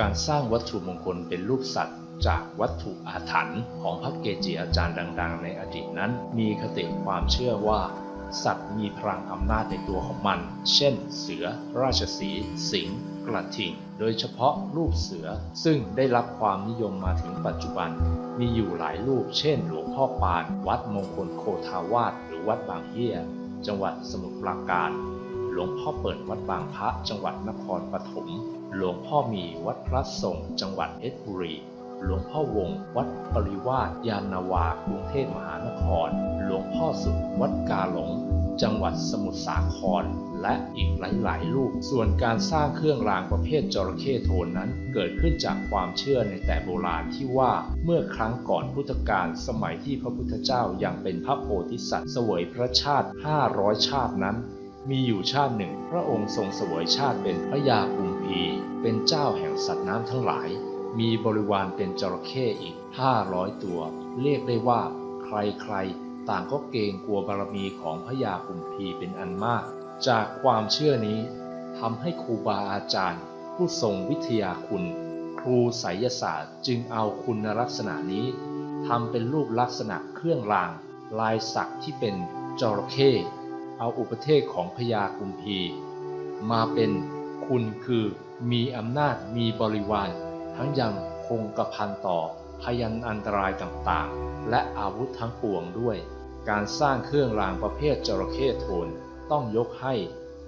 การสร้างวัตถุมงคลเป็นรูปสัตว์ จากวัตถุอาถรรพ์ของพระเกจิอาจารย์ดัง ๆ ในอดีตนั้น มีคติความเชื่อว่า สัตว์มีพลังอำนาจในตัวของมัน เช่น เสือ ราชสีห์สิงห์กระทิง โดยเฉพาะรูปเสือ ซึ่งได้รับความนิยมมาถึงปัจจุบัน มีอยู่หลายรูป เช่น หลวงพ่อปาน วัดมงคลโคทาวาสหรือวัดบางเฮียจังหวัดสมุทรปราการ หลวงพ่อเปิดวัดบางพระจังหวัดนครปฐม หลวงพ่อมีวัดพระทรงจังหวัดเพชรบุรี หลวงพ่อวง วัดปริวาสยานนาวากรุงเทพมหานคร หลวงพ่อสุดวัดกาหลง จังหวัดสมุทรสาคร และอีกหลายๆ รูป ส่วนการสร้างเครื่องรางประเภทจระเข้โทนนั้น เกิดขึ้นจากความเชื่อในแต่โบราณที่ว่าเมื่อครั้งก่อนพุทธกาลสมัยที่พระพุทธเจ้ายังเป็นพระโพธิสัตว์เสวยพระชาติ 500 ชาตินั้น มีอยู่ชาติหนึ่ง พระองค์ทรงสวยชาติเป็นพระยากุมพี เป็นเจ้าแห่งสัตว์น้ำทั้งหลาย มีบริวารเป็นจระเข้อีก500ตัว เรียกได้ว่า ใครๆ ต่างก็เกรงกลัวบารมีของพระยากุมพีเป็นอันมาก จากความเชื่อนี้ทำให้ครูบาอาจารย์ ผู้ทรงวิทยาคุณ ครูไสยศาสตร์จึงเอาคุณลักษณะนี้ทำเป็นรูปลักษณะเครื่องราง ลายสักที่เป็นจระเข้ เอาอุปเทศของพญากุมพี มาเป็นคุณคือมีอำนาจมีบริวาร ทั้งยังคงกระพันต่อพยันอันตรายต่างๆ และอาวุธทั้งปวงด้วย การสร้างเครื่องรางประเภทจระเข้โทนต้องยกให้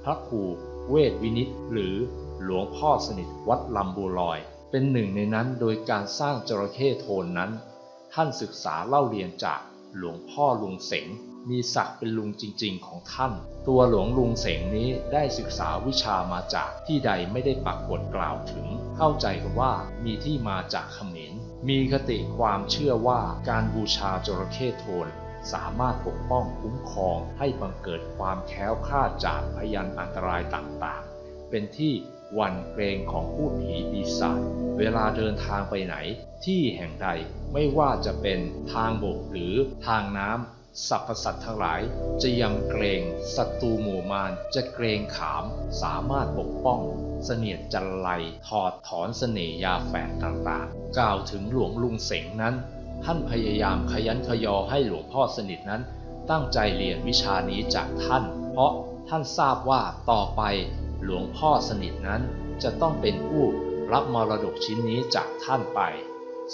พระครูเวทวินิตหรือหลวงพ่อสนิทวัดลำบูลอย เป็นหนึ่งในนั้นโดยการสร้างจระเข้โทนนั้น ท่านศึกษาเล่าเรียนจากหลวงพ่อลุงเสง มีศักดิ์เป็นลุงจริง ๆ ของท่าน ตัวหลวงลุงเสงนี้ได้ศึกษาวิชามาจากที่ใดไม่ได้ปักกฎกล่าวถึง เข้าใจกันว่ามีที่มาจากเขมร มีคติความเชื่อว่าการบูชาจระเข้โทนสามารถปกป้องคุ้มครองให้บังเกิดความแค้วคลาดจากพยันอันตรายต่างๆ เป็นที่วันเกรงของผู้ผีปีศาจ เวลาเดินทางไปไหน ที่แห่งใดไม่ว่าจะเป็นทางบกหรือทางน้ำ สรรพสัตว์ทั้งหลาย จะยำเกรงศัตรูหมู่มารจะเกรงขาม สามารถปกป้อง เสนียดจันไรถอดถอนเสน่ยาแฝงต่างๆ กล่าวถึงหลวงลุงเสงนั้น ท่านพยายามขยันขยอให้หลวงพ่อสนิทนั้น ตั้งใจเรียนวิชานี้จากท่าน เพราะท่านทราบว่าต่อไปหลวงพ่อสนิทนั้นจะต้องเป็นผู้รับมรดกชิ้นนี้จากท่านไป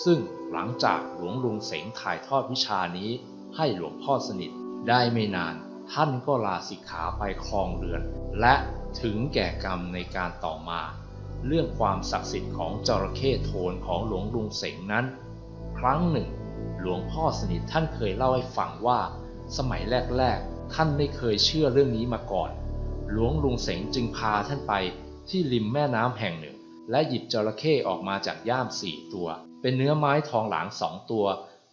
ซึ่งหลังจากหลวงลุงเสงถ่ายทอดวิชานี้ ให้หลวงพ่อสนิทได้ไม่นาน ท่านก็ลาสิกขาไปครองเรือน และถึงแก่กรรมในการต่อมา เรื่องความศักดิ์สิทธิ์ของจระเข้โทนของหลวงลุงเสงนั้น ครั้งหนึ่ง หลวงพ่อสนิทท่านเคยเล่าให้ฟังว่า สมัยแรกๆ ท่านไม่เคยเชื่อเรื่องนี้มาก่อน หลวงลุงเสงจึงพาท่านไปที่ริมแม่น้ำแห่งหนึ่ง และหยิบจระเข้ออกมาจากย่ามสี่ตัว เป็นเนื้อไม้ทองหลางสองตัว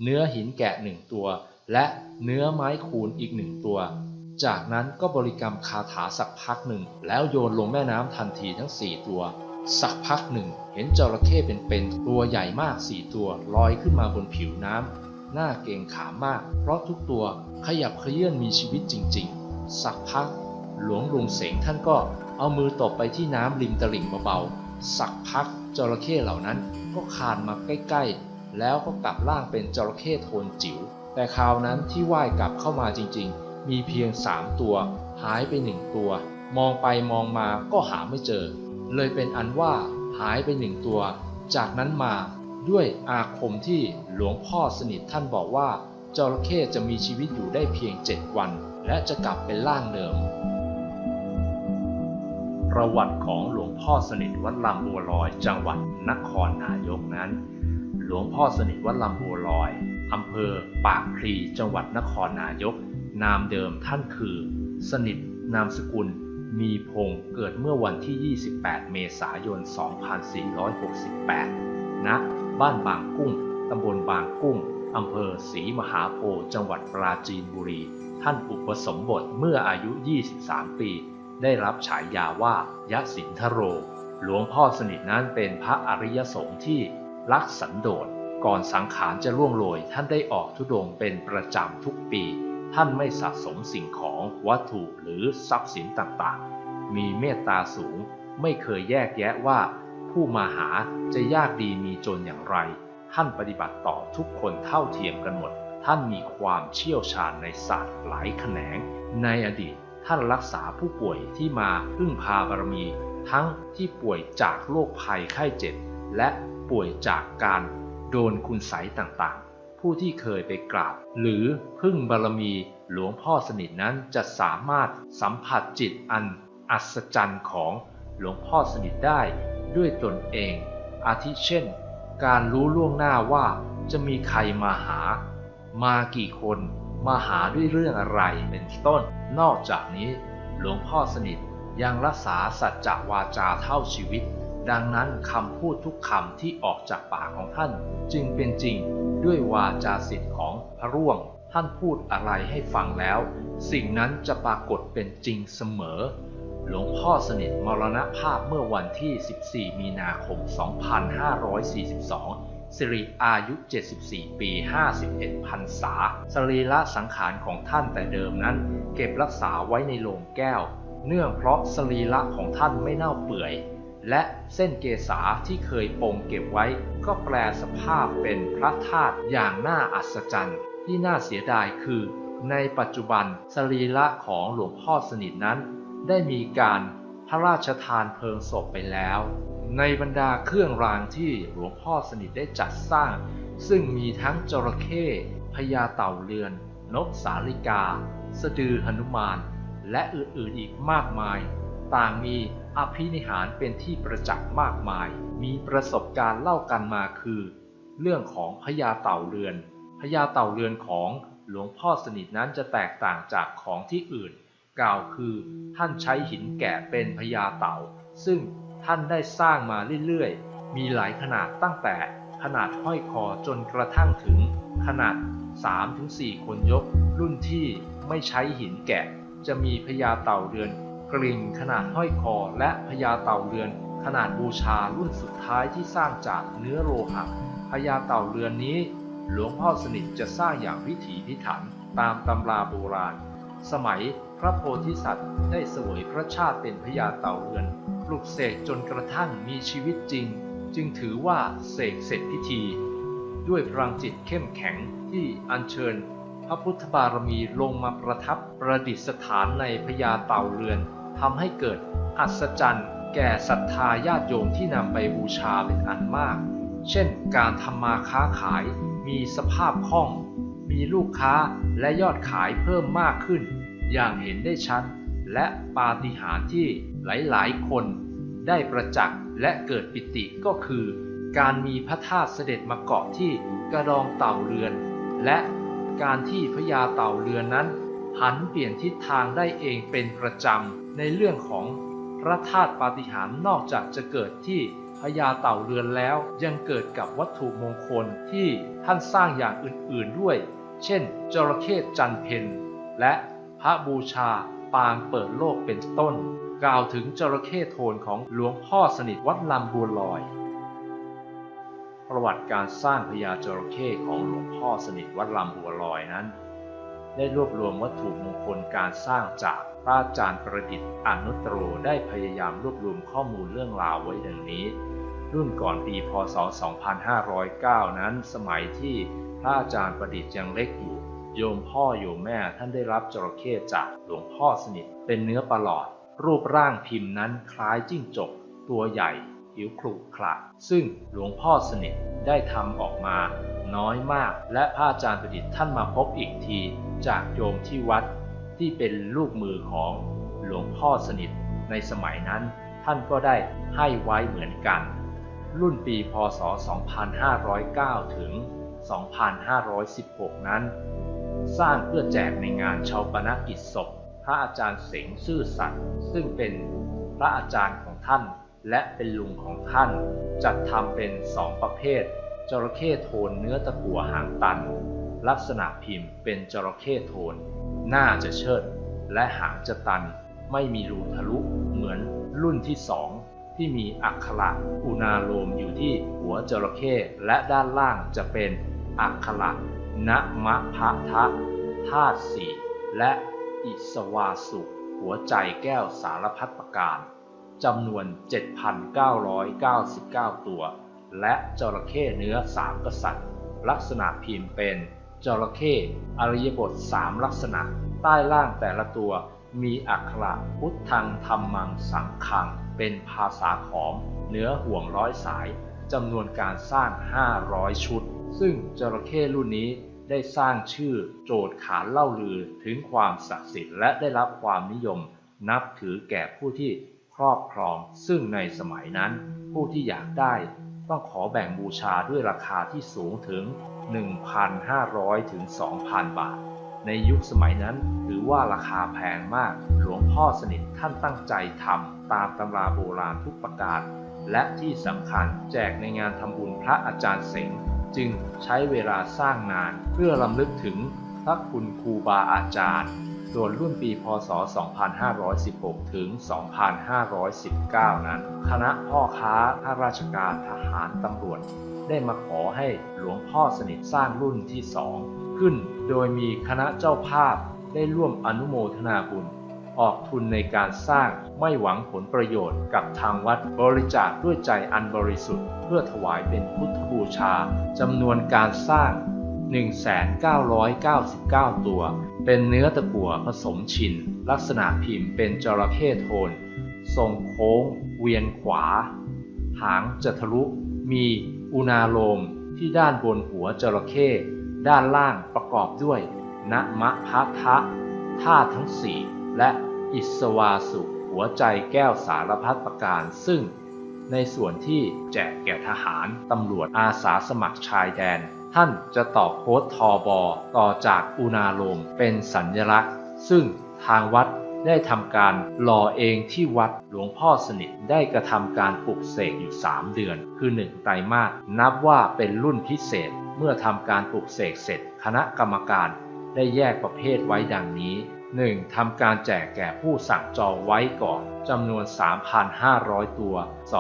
เนื้อหินแกะหนึ่งตัว และเนื้อไม้คูนอีกหนึ่งตัว จากนั้นก็บริกรรมคาถาสักพักหนึ่ง แล้วโยนลงแม่น้ำทันทีทั้งสี่ตัว สักพักหนึ่ง เห็นจระเข้เป็นๆตัวใหญ่มากสี่ตัวลอยขึ้นมาบนผิวน้ำหน้าเกรงขามมาก เพราะทุกตัวขยับเขยื่อนมีชีวิตจริง ๆ สักพัก หลวงลุงเสงท่านก็เอามือตบไปที่น้ำริมตลิ่งเบาๆสักพักจระเข้เหล่านั้นก็คานมาใกล้ๆ แล้วก็กลับร่างเป็นจระเข้โทนจิ๋ว แต่คราวนั้นที่ว่ายกลับเข้ามาจริงๆ มีเพียงสามตัวหายไปหนึ่งตัว มองไปมองมาก็หาไม่เจอ เลยเป็นอันว่าหายไปหนึ่งตัว จากนั้นมาด้วยอาคมที่หลวงพ่อสนิทท่านบอกว่าจระเข้จะมีชีวิตอยู่ได้เพียงเจ็ดวัน และจะกลับเป็นร่างเดิม ประวัติของหลวงพ่อสนิทวัดลำบัวลอย จังหวัดนครนายกนั้น หลวงพ่อสนิทวัดลำบัวลอย อำเภอปากพลีจังหวัดนครนายก นามเดิมท่านคือ สนิทนามสกุล มีพงเกิดเมื่อวันที่ 28 เมษายน 2468ณบ้านบางกุ้งตำบลบางกุ้งอำเภอศรีมหาโพธิ์จังหวัดปราจีนบุรี ท่านอุปสมบทเมื่ออายุ 23 ปี ได้รับฉายาว่ายะสินทโร หลวงพ่อสนิทนั้นเป็นพระอริยสงฆ์ที่รักสันโดษ ก่อนสังขารจะล่วงโรยท่านได้ออกทุดงค์เป็นประจำทุกปี ท่านไม่สะสมสิ่งของวัตถุหรือทรัพย์สินต่างๆ มีเมตตาสูง ไม่เคยแยกแยะว่าผผู้มาหาจะยากดีมีจนอย่างไร ท่านปฏิบัติต่อทุกคนเท่าเทียมกันหมด ท่านมีความเชี่ยวชาญในศาสตร์หลายแขนง ในอดีตท่านรักษาผู้ป่วยที่มาพึ่งพาบารมี ทั้งที่ป่วยจากโรคภัยไข้เจ็บ และป่วยจากการ โดนคุณไสต่างๆ ผู้ที่เคยไปกราบ หรือพึ่งบารมีหลวงพ่อสนิทนั้นจะสามารถสัมผัสจิตอันอัศจรรย์ของหลวงพ่อสนิทได้ด้วยตนเอง อาทิเช่น การรู้ล่วงหน้าว่าจะมีใครมาหา มากี่คนมาหาด้วยเรื่องอะไรเป็นต้น นอกจากนี้ หลวงพ่อสนิทยังรักษาสัจจวาจาเท่าชีวิต ดังนั้นคำพูดทุกคำที่ออกจากปากของท่าน จึงเป็นจริงด้วยวาจาสิทธิ์ของพระร่วง ท่านพูดอะไรให้ฟังแล้ว สิ่งนั้นจะปรากฏเป็นจริงเสมอ หลวงพ่อสนิทมรณภาพเมื่อวันที่ 14 มีนาคม 2542สิริอายุ 74 ปี 51พรรษา สรีระสังขารของท่านแต่เดิมนั้น เก็บรักษาไว้ในโลงแก้ว เนื่องเพราะสรีระของท่านไม่เน่าเปื่อย และเส้นเกษาที่เคยปงเก็บไว้ ก็แปลสภาพเป็นพระธาตุอย่างน่าอัศจรรย์ ที่น่าเสียดายคือ ในปัจจุบันสรีระของหลวงพ่อสนิทนั้น ได้มีการพระราชทานเพลิงศพไปแล้ว ในบรรดาเครื่องรางที่หลวงพ่อสนิทได้จัดสร้าง ซึ่งมีทั้งจระเข้พญาเต่าเรือน นกสาลิกา สะดือหนุมาน และอื่นๆอีกมากมาย ต่างมี อภินิหารเป็นที่ประจักษ์มากมาย มีประสบการณ์เล่ากันมาคือ เรื่องของพญาเต่าเรือนพญาเต่าเรือนของหลวงพ่อสนิทนั้นจะแตกต่างจากของที่อื่น กล่าวคือท่านใช้หินแกะเป็นพญาเต่า ซึ่งท่านได้สร้างมาเรื่อยๆ มีหลายขนาดตั้งแต่ขนาดห้อยคอจนกระทั่งถึง ขนาด 3-4 คนยก รุ่นที่ไม่ใช้หินแกะ จะมีพญาเต่าเรือน กริ่งขนาดห้อยคอและพญาเต่าเรือน ขนาดบูชารุ่นสุดท้ายที่สร้างจากเนื้อโลหะพญาเต่าเรือนนี้ หลวงพ่อสนิทจะสร้างอย่างพิถีพิถันตามตำราโบราณ สมัยพระโพธิสัตว์ได้เสวยพระชาติเป็นพญาเต่าเรือนปลุกเสกจนกระทั่งมีชีวิตจริง จึงถือว่าเสกเสร็จพิธี ด้วยพลังจิตเข้มแข็งที่อัญเชิญ พระพุทธบารมีลงมาประทับประดิษฐานในพญาเต่าเรือนทำให้เกิดอัศจรรย์แก่ศรัทธาญาติโยมที่นำไปบูชาเป็นอันมาก เช่น การทำมาค้าขายมีสภาพคล่อง มีลูกค้าและยอดขายเพิ่มมากขึ้น อย่างเห็นได้ชัด และปาฏิหาริย์ที่หลายๆ คนได้ประจักษ์และเกิดปิติก็คือ การมีพระธาตุเสด็จมาเกาะที่กระดองเต่าเรือน และ การที่พญาเต่าเรือนนั้น หันเปลี่ยนทิศทางได้เองเป็นประจำในเรื่องของพระธาตุปาฏิหาริย์นอกจากจะเกิดที่พญาเต่าเรือนแล้วยังเกิดกับวัตถุมงคลที่ท่านสร้างอย่างอื่นๆด้วย เช่น จระเข้จันเพนและพระบูชาปางเปิดโลกเป็นต้น กล่าวถึงจระเข้โทนของหลวงพ่อสนิทวัดลำบัวลอย ประวัติการสร้างพญาจระเข้ของหลวงพ่อสนิทวัดลำบัวลอยนั้น ได้รวบรวมวัตถุมงคลการสร้างจากพระอาจารย์ประดิษฐ์อนุตโรได้พยายามรวบรวมข้อมูลเรื่องราวไว้ดังนี้ รุ่นก่อนปีพศ 2509 นั้น สมัยที่พระอาจารย์ประดิษฐ์ยังเล็กอยู่ โยมพ่อโยมแม่ท่านได้รับจระเข้จากหลวงพ่อสนิทเป็นเนื้อประหลอด รูปร่างพิมพ์นั้นคล้ายจิ้งจก ตัวใหญ่ ผิวครุขระซึ่งหลวงพ่อสนิทได้ทำออกมาน้อยมาก และพระอาจารย์ประดิษฐ์ท่านมาพบอีกที จากโยมที่วัดที่เป็นลูกมือของหลวงพ่อสนิทในสมัยนั้น ท่านก็ได้ให้ไว้เหมือนกัน รุ่นปีพศ 2509 ถึง 2516 นั้น สร้างเพื่อแจกในงานชาวปนกิจศพ พระอาจารย์เสงซื่อสัตย์ซึ่งเป็นพระอาจารย์ของท่าน และเป็นลุงของท่าน จัดทำเป็นสองประเภท จระเข้โทนเนื้อตะกั่วหางตัน ลักษณะพิมพ์เป็นจระเข้โทน หน้าจะเชิด และหางจะตัน ไม่มีรูทะลุ เหมือนรุ่นที่สองที่มีอักขระอุณาโลมอยู่ที่หัวจระเข้และด้านล่างจะเป็นอักขระณมะพะทะธาตุสี่และอิสวาสุ หัวใจแก้วสารพัดประการ จำนวน 7,999 ตัว และจระเข้เนื้อสามกษัตริย์ ลักษณะพิมพ์เป็นจระเข้อริยบทสามลักษณะ ใต้ล่างแต่ละตัวมีอักขระพุทธังธรรมังสังขัง เป็นภาษาขอมเนื้อห่วงร้อยสายจำนวนการสร้าง 500 ชุด ซึ่งจระเข้รุ่นนี้ได้สร้างชื่อโจทย์ขานเล่าลือถึงความศักดิ์สิทธิ์และได้รับความนิยม นับถือแก่ผู้ที่ ครอบครอง ซึ่งในสมัยนั้น ผู้ที่อยากได้ต้องขอแบ่งบูชาด้วยราคาที่สูงถึง 1,500 ถึง 2,000 บาท ในยุคสมัยนั้นถือว่าราคาแพงมาก หลวงพ่อสนิทท่านตั้งใจทำตามตำราโบราณทุกประการ และที่สำคัญแจกในงานทำบุญพระอาจารย์เสงจึงใช้เวลาสร้างนานเพื่อลำลึกถึงพระคุณครูบาอาจารย์ ส่วนรุ่นปีพศ 2516 ถึง 2519 นั้น คณะพ่อค้าข้าราชการทหารตำรวจ ได้มาขอให้หลวงพ่อสนิทสร้างรุ่นที่สองขึ้น โดยมีคณะเจ้าภาพได้ร่วมอนุโมทนาบุญ ออกทุนในการสร้างไม่หวังผลประโยชน์กับทางวัดบริจาคด้วยใจอันบริสุทธิ์ เพื่อถวายเป็นพุทธบูชาจำนวนการสร้าง 1,999 ตัว เป็นเนื้อตะกั่วผสมชิน ลักษณะพิมพ์เป็นจระเข้โทน ทรงโค้ง เวียนขวา หางจะทะลุ มีอุณาโลมที่ด้านบนหัวจระเข้ ด้านล่างประกอบด้วยณมะพะทะท่าทั้งสี่และอิสวาสุหัวใจแก้วสารพัดประการ ซึ่งในส่วนที่แจกแก่ทหาร ตำรวจอาสาสมัครชายแดน ท่านจะต่อโค้ดทอบอต่อจากอุณาโลมเป็นสัญลักษณ์ ซึ่งทางวัดได้ทำการหล่อเองที่วัดหลวงพ่อสนิทได้กระทำการปลุกเสกอยู่ 3 เดือน คือ 1 ไตรมาสนับว่าเป็นรุ่นพิเศษ เมื่อทำการปลุกเสกเสร็จ คณะกรรมการได้แยกประเภทไว้ดังนี้ 1. ทำการแจกแก่ผู้สั่งจองไว้ก่อนจำนวน 3,500 ตัว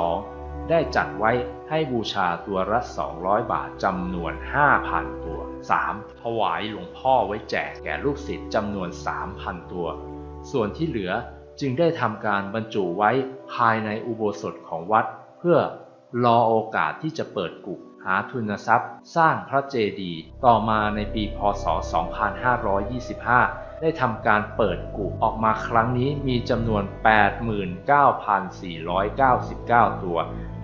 2. ได้จัดไว้ให้บูชาตัวละ200 บาทจำนวน 5,000 ตัว 3. ถวายหลวงพ่อไว้แจกแก่ลูกศิษย์จำนวน 3,000 ตัว ส่วนที่เหลือจึงได้ทำการบรรจุไว้ภายในอุโบสถของวัด เพื่อรอโอกาสที่จะเปิดกุหาทุนทรัพย์ สร้างพระเจดีย์ต่อมาในปีพศ 2525 ได้ทำการเปิดกุออกมาครั้งนี้มีจำนวน 89,499 ตัว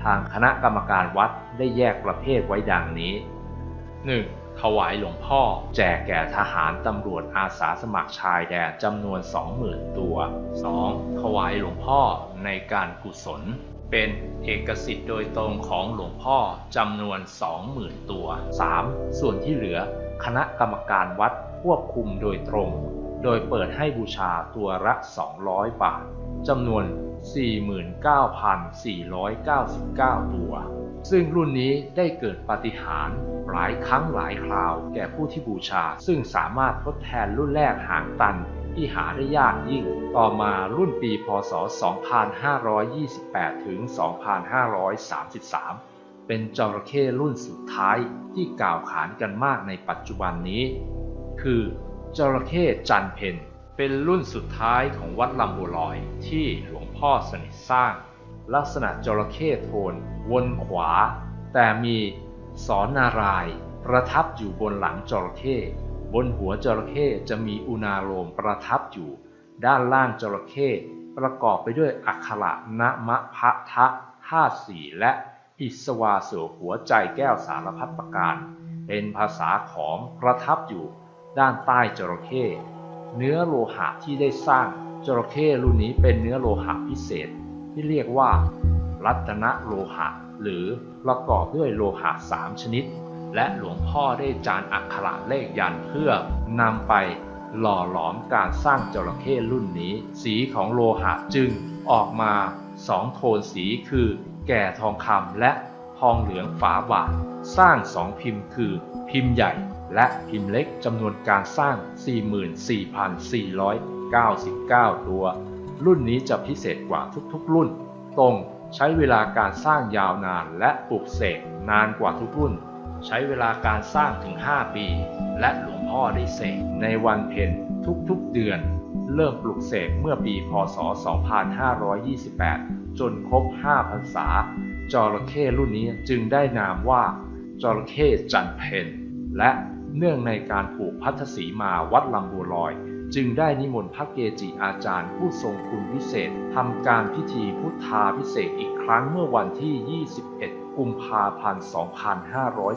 ทางคณะกรรมการวัดได้แยกประเภทไว้ดังนี้ 1. ถวายหลวงพ่อ แจกแก่ทหารตำรวจอาสาสมัครชายแดนจำนวน 20,000 ตัว 2. ถวายหลวงพ่อในการกุศลเป็นเอกสิทธิ์โดยตรงของหลวงพ่อจำนวน 20,000 ตัว 3. ส่วนที่เหลือ คณะกรรมการวัด ควบคุมโดยตรง โดยเปิดให้บูชาตัวละ 200 บาทจำนวน 49,499 ตัว ซึ่งรุ่นนี้ได้เกิดปาฏิหาริย์หลายครั้งหลายคราวแก่ผู้ที่บูชา ซึ่งสามารถทดแทนรุ่นแรกหางตันที่หาได้ยากยิ่ง ต่อมารุ่นปีพศ 2528 ถึง 2533 เป็นจระเข้รุ่นสุดท้ายที่กล่าวขานกันมากในปัจจุบันนี้ คือจระเข้จันเพนเป็นรุ่นสุดท้ายของวัดลำบัวลอยที่หลวงพ่อสนิทสร้าง ลักษณะจระเข้โทน วนขวา แต่มีสอนนารายณ์ประทับอยู่บนหลังจระเข้บนหัวจระเข้จะมีอุณาโลมประทับอยู่ ด้านล่างจระเข้ประกอบไปด้วยอักขระนะมะพะทะท่าสี่และอิสวาสุหัวใจแก้วสารพัดประการ เป็นภาษาของประทับอยู่ ด้านใต้จระเข้เนื้อโลหะที่ได้สร้างจระเข้รุ่นนี้เป็นเนื้อโลหะพิเศษ ที่เรียกว่า รัตนโลหะ หรือประกอบด้วยโลหะสามชนิด และหลวงพ่อได้จานอักขระเลขยันเพื่อนำไปหล่อหลอมการสร้างจระเข้รุ่นนี้ สีของโลหะจึงออกมาสองโทนสีคือ แก่ทองคำและ ทองเหลืองฝาบาท สร้างสองพิมพ์คือ พิมพ์ใหญ่และพิมพ์เล็กจำนวนการสร้าง 44,499 ตัว รุ่นนี้จะพิเศษกว่าทุกๆ รุ่น ตรงใช้เวลาการสร้างยาวนานและปลูกเสกนานกว่าทุกรุ่น ใช้เวลาการสร้างถึง 5 ปี และหลวงพ่อได้เสกในวันเพ็ญทุกๆ เดือน เริ่มปลุกเสกเมื่อปีพศ 2528 จนครบ 5 พรรษา จระเข้รุ่นนี้จึงได้นามว่าจระเข้จันเพนและเนื่องในการผูกพัทธสีมาวัดลำบัวลอย จึงได้นิมนต์พระเกจิอาจารย์ผู้ทรงคุณวิเศษทำการพิธีพุทธาพิเศษอีกครั้งเมื่อวันที่ 21 กุมภาพันธ์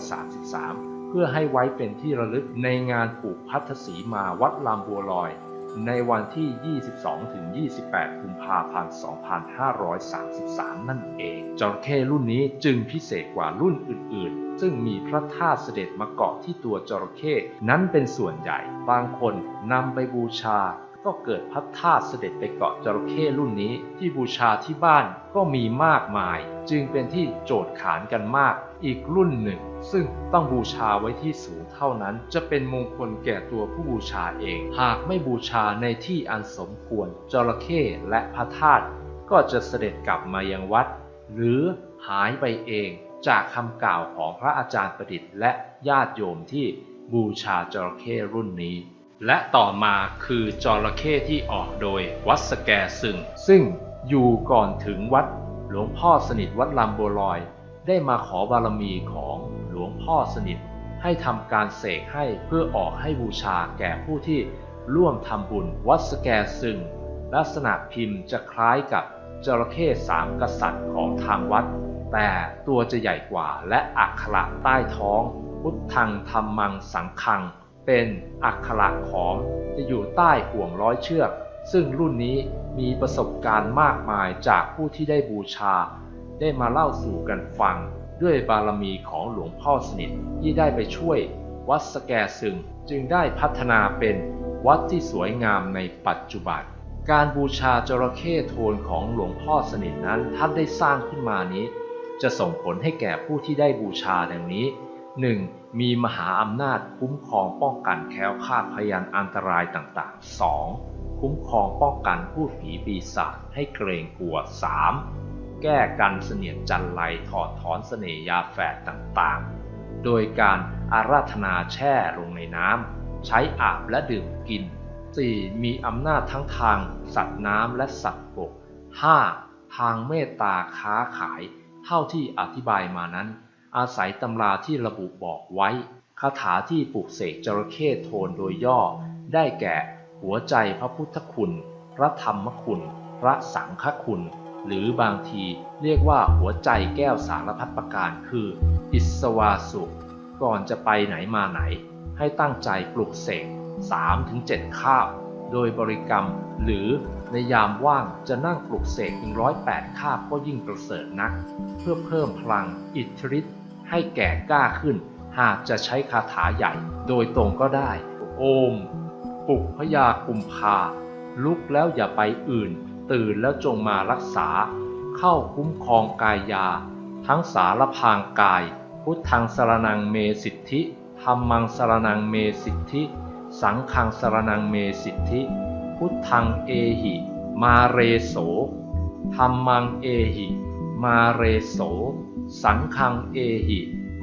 2533 เพื่อให้ไว้เป็นที่ระลึกในงานผูกพัทธสีมาวัดลำบัวลอย ในวันที่ 22-28 กุมภาพันธ์ 2533 นั่นเอง จระเข้รุ่นนี้จึงพิเศษกว่ารุ่นอื่นๆ ซึ่งมีพระธาตุเสด็จมาเกาะที่ตัวจระเข้นั้นเป็นส่วนใหญ่ บางคนนำไปบูชา ก็เกิดพระธาตุเสด็จไปเกาะจระเข้รุ่นนี้ ที่บูชาที่บ้านก็มีมากมาย จึงเป็นที่โจทย์ขานกันมากอีกรุ่นหนึ่ง ซึ่งต้องบูชาไว้ที่สูงเท่านั้นจะเป็นมงคลแก่ตัวผู้บูชาเอง หากไม่บูชาในที่อันสมควรจระเข้และพระธาตุก็จะเสด็จกลับมายังวัด หรือหายไปเองจากคำกล่าวของพระอาจารย์ประดิษฐ์และญาติโยมที่บูชาจระเข้รุ่นนี้ และต่อมาคือจระเข้ที่ออกโดยวัดสแกซึง ซึ่งอยู่ก่อนถึงวัดหลวงพ่อสนิทวัดลำบัวลอย ได้มาขอบารมีของ วงพ่อสนิทให้ทำการเสกให้เพื่อออกให้บูชาแก่ผู้ที่ร่วมทำบุญวัดสแกซึง ลักษณะพิมพ์จะคล้ายกับจระเข้สามกษัตริย์ของทางวัด แต่ตัวจะใหญ่กว่าและอักขระใต้ท้อง พุทธังธรรมังสังคัง เป็นอักขระขอมจะอยู่ใต้ห่วงร้อยเชือก ซึ่งรุ่นนี้มีประสบการณ์มากมายจากผู้ที่ได้บูชา ได้มาเล่าสู่กันฟัง ด้วยบารมีของหลวงพ่อสนิทที่ได้ไปช่วยวัดสแกซึงจึงได้พัฒนาเป็นวัดที่สวยงามในปัจจุบัน การบูชาจระเข้โทนของหลวงพ่อสนิทนั้นท่านได้สร้างขึ้นมานี้ จะส่งผลให้แก่ผู้ที่ได้บูชาดังนี้ 1. มีมหาอำนาจคุ้มครองป้องกันแคล้วคลาดพยันอันตรายต่างๆ 2. คุ้มครองป้องกันผู้ผีปีศาจให้เกรงกลัว 3. แก้กันเสนียดจันไรถอดถอนเสน่ยาแฝดต่างๆ โดยการอาราธนาแช่ลงในน้ำใช้อาบและดื่มกิน 4. มีอำนาจทั้งทางสัตว์น้ำและสัตว์บก 5. ทางเมตตาค้าขาย เท่าที่อธิบายมานั้น อาศัยตำราที่ระบุบอกไว้คาถาที่ปลุกเสกจระเข้โทนโดยย่อ ได้แก่หัวใจพระพุทธคุณ พระธรรมคุณ พระสังฆคุณ หรือบางทีเรียกว่าหัวใจแก้วสารพัดประการคือ อิสวาสุก่อนจะไปไหนมาไหน ให้ตั้งใจปลุกเสก3-7 คาบ โดยบริกรรม หรือในยามว่างจะนั่งปลุกเสกอีกร้อยแปดคาบก็ยิ่งประเสริฐนัก เพื่อเพิ่มพลังอิทธิฤทธิ์ให้แก่กล้าขึ้น หากจะใช้คาถาใหญ่ โดยตรงก็ได้ โอมปลุกพยากุมภาลุกแล้วอย่าไปอื่น ตื่นแล้วจงมารักษา เข้าคุ้มครองกายยา ทั้งสารพางกาย พุทธังสรนังเมสิทธิธรรมังสรนังเมสิทธิ สังฆังสรนังเมสิทธิ พุทธังเอหิ มาเรโสธรรมังเอหิ มาเรโส สังฆังเอหิ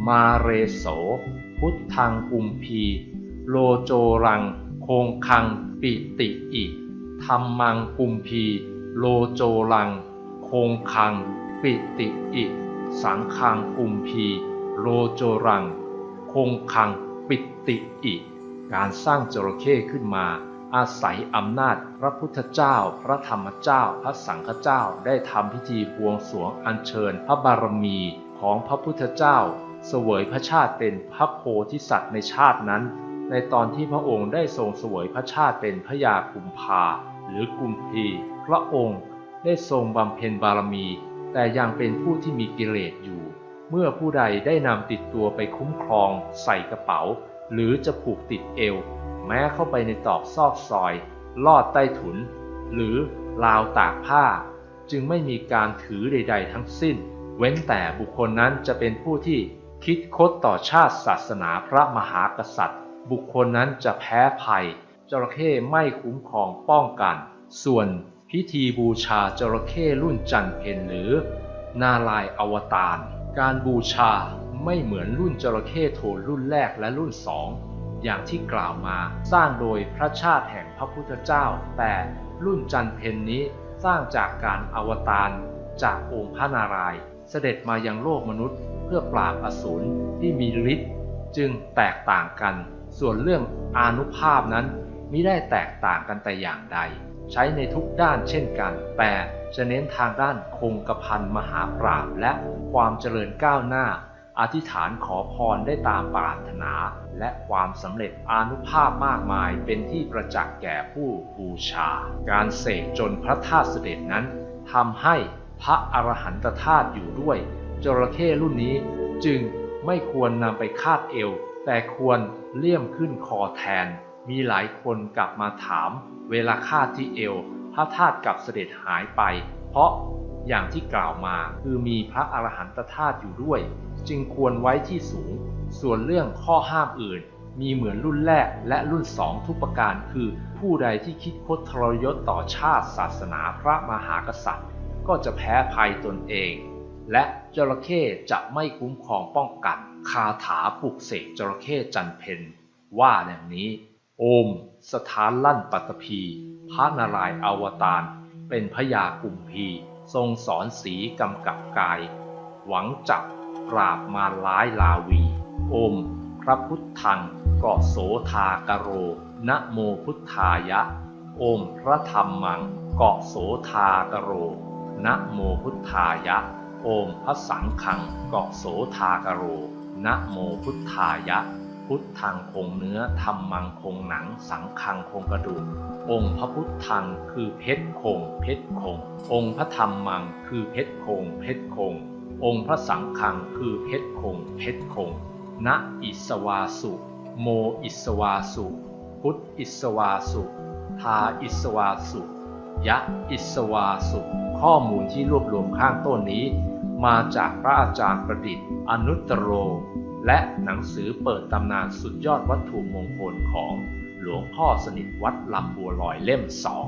มาเรโส พุทธังกุมพี โลโจรัง โคงคังปิติอิธรรมังกุมพี โลโจรัง โคงคัง ปิติอิ สังฆังกุมพี โลโจรังคงคัง ปิติอิ การสร้างจระเข้ขึ้นมา อาศัยอำนาจพระพุทธเจ้า พระธรรมเจ้า พระสังฆเจ้าได้ทำพิธีบวงสรวงอัญเชิญพระบารมีของพระพุทธเจ้า เสวยพระชาติเป็นพระโพธิสัตว์ในชาตินั้น ในตอนที่พระองค์ได้ทรงเสวยพระชาติเป็นพระยากุมภา หรือกุมพีพระองค์ได้ทรงบำเพ็ญบารมี แต่ยังเป็นผู้ที่มีกิเลสอยู่ เมื่อผู้ใดได้นำติดตัวไปคุ้มครอง ใส่กระเป๋า หรือจะผูกติดเอว แม้เข้าไปในตอกซอกซอย ลอดใต้ถุน หรือราวตากผ้า จึงไม่มีการถือใด ๆ ทั้งสิ้น เว้นแต่บุคคลนั้นจะเป็นผู้ที่คิดคดต่อชาติศาสนาพระมหากษัตริย์ บุคคลนั้นจะแพ้ภัย จระเข้ไม่คุ้มครองป้องกัน ส่วนพิธีบูชาจระเข้รุ่นจันเพนหรือ นาลายอวตารการบูชาไม่เหมือนรุ่นจระเข้โทนรุ่นแรกและรุ่นสองอย่างที่กล่าวมาสร้างโดยพระชาติแห่งพระพุทธเจ้า แต่รุ่นจันเพนนี้สร้างจากการอวตารจากองค์พระนารายณ์เสด็จมายังโลกมนุษย์ เพื่อปราบอสูรที่มีฤทธิ์จึงแตกต่างกัน ส่วนเรื่องอานุภาพนั้น มิได้แตกต่างกันแต่อย่างใด ใช้ในทุกด้านเช่นกัน แต่จะเน้นทางด้านคงกระพันมหาปราบและความเจริญก้าวหน้า อธิษฐานขอพรได้ตามปรารถนา และความสำเร็จอานุภาพมากมายเป็นที่ประจักษ์แก่ผู้บูชา การเสกจนพระธาตุเสด็จนั้นทำให้พระอรหันตธาตุอยู่ด้วย จระเข้รุ่นนี้จึงไม่ควรนำไปคาดเอว แต่ควรเลี่ยมขึ้นคอแทน มีหลายคนกลับมาถามเวลาคาดที่เอว พระธาตุกับเสด็จหายไป เพราะอย่างที่กล่าวมาคือมีพระอรหันตธาตุอยู่ด้วย จึงควรไว้ที่สูง ส่วนเรื่องข้อห้ามอื่น มีเหมือนรุ่นแรกและรุ่นสองทุกประการคือ ผู้ใดที่คิดคดทรยศต่อชาติศาสนาพระมหากษัตริย์ ก็จะแพ้ภัยตนเอง และจระเข้จะไม่คุ้มครองป้องกันคาถาปลุกเสกจระเข้จันเพนว่าอย่างนี้ โอม สถานลั่นปัตตภีพระนารายณ์อวตาร เป็นพญากุมพี ทรงสอนสีกำกับกาย หวังจับปราบมารร้ายลาวี โอม พระพุทธังเกาะโสทากโร นะโมพุทธายะ โอม พระธรรมัง เกาะโสทากโร นะโมพุทธายะ โอม พระสังฆัง เกาะโสทากโร นะโมพุทธายะ พุทธังคงเนื้อธรรมังคงหนัง สังฆังคงกระดูก องค์พระพุทธังคือเพชรคง เพชรคง องค์พระธรรมังคือเพชรคง เพชรคง องค์พระสังฆังคือเพชรคง เพชรคง ณอิสวาสุ โมอิสวาสุ พุทธอิสวาสุ ทาอิสวาสุ ยะอิสวาสุ ข้อมูลที่รวบรวมข้างต้นนี้ มาจากพระอาจารย์ประดิษฐ์ อนุตตโร และหนังสือเปิดตำนานสุดยอดวัตถุมงคลของหลวงพ่อสนิทวัดลำบัวลอยเล่มสอง